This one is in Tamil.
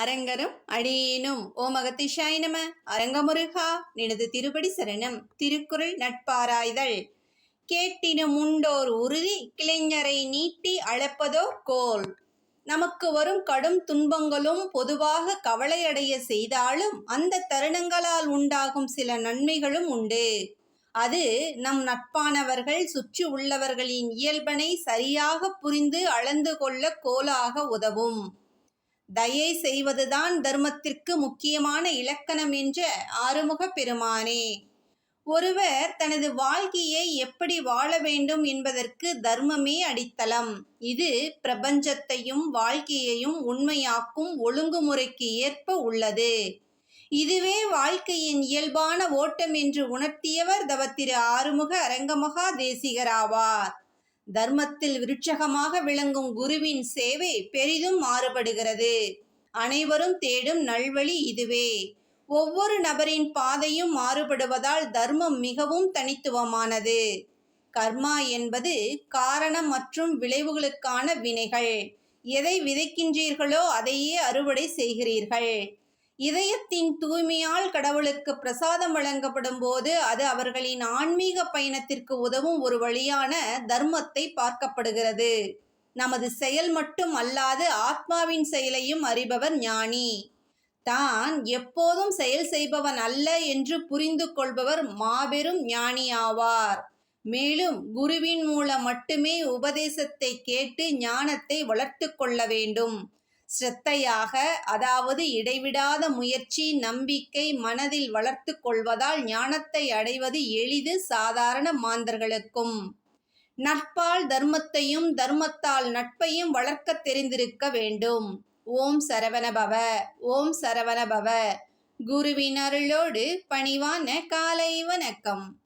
அரங்கரும் அடியேனும். ஓமகத்திஷாய் நம. அரங்கமுருகா நினது திருப்படி சரணம். திருக்குறள் நட்பாராய்தல். கேட்டினும் உண்டோர் உறுதி கிளைஞரை நீட்டி அளப்பதோர் கோல். நமக்கு வரும் கடும் துன்பங்களும் பொதுவாக கவலையடைய செய்தாலும் அந்த தருணங்களால் உண்டாகும் சில நன்மைகளும் உண்டு. அது நம் நட்பானவர்கள் சுற்றி உள்ளவர்களின் இயல்பனை சரியாக புரிந்து அளந்து கொள்ள கோலாக உதவும். தயை செய்வதுதான் தர்மத்திற்கு முக்கியமான இலக்கணம் என்ற ஆறுமுக பெருமானே. ஒருவர் தனது வாழ்க்கையை எப்படி வாழ வேண்டும் என்பதற்கு தர்மமே அடித்தளம். இது பிரபஞ்சத்தையும் வாழ்க்கையையும் உண்மையாக்கும் ஒழுங்குமுறைக்கு ஏற்ப உள்ளது. இதுவே வாழ்க்கையின் இயல்பான ஓட்டம் என்று உணர்த்தியவர் தவத்திரு ஆறுமுக அரங்கமகா தேசிகராவார் தர்மத்தில் விருட்சகமாக விளங்கும் குருவின் சேவை பெரிதும் மாறுபடுகிறது. அனைவரும் தேடும் நல்வழி இதுவே. ஒவ்வொரு நபரின் பாதையும் மாறுபடுவதால் தர்மம் மிகவும் தனித்துவமானது. கர்மா என்பது காரணம் மற்றும் விளைவுகளுக்கான வினைகள். எதை விதைக்கின்றீர்களோ அதையே அறுவடை செய்கிறீர்கள். இதயத்தின் தூய்மையால் கடவுளுக்கு பிரசாதம் வழங்கப்படும் போது அது அவர்களின் ஆன்மீக பயணத்திற்கு உதவும் ஒரு வழியான தர்மத்தை பார்க்கப்படுகிறது. நமது செயல் மட்டும் அல்லாது ஆத்மாவின் செயலையும் அறிபவர் ஞானி. தான் எப்போதும் செயல் செய்பவன் அல்ல என்று புரிந்து கொள்பவர் மாபெரும் ஞானி ஆவார். மேலும் குருவின் மூலம் மட்டுமே உபதேசத்தை கேட்டு ஞானத்தை வளர்த்து கொள்ள வேண்டும். ஸ்ரத்தையாக அதாவது இடைவிடாத முயற்சி நம்பிக்கை மனதில் வளர்த்து கொள்வதால் ஞானத்தை அடைவது எளிது சாதாரண மாந்தர்களுக்கும். நட்பால் தர்மத்தையும் தர்மத்தால் நட்பையும் வளர்க்க தெரிந்திருக்க வேண்டும். ஓம் சரவணபவ ஓம் சரவணபவ. குருவினருளோடு பணிவான காலை வணக்கம்.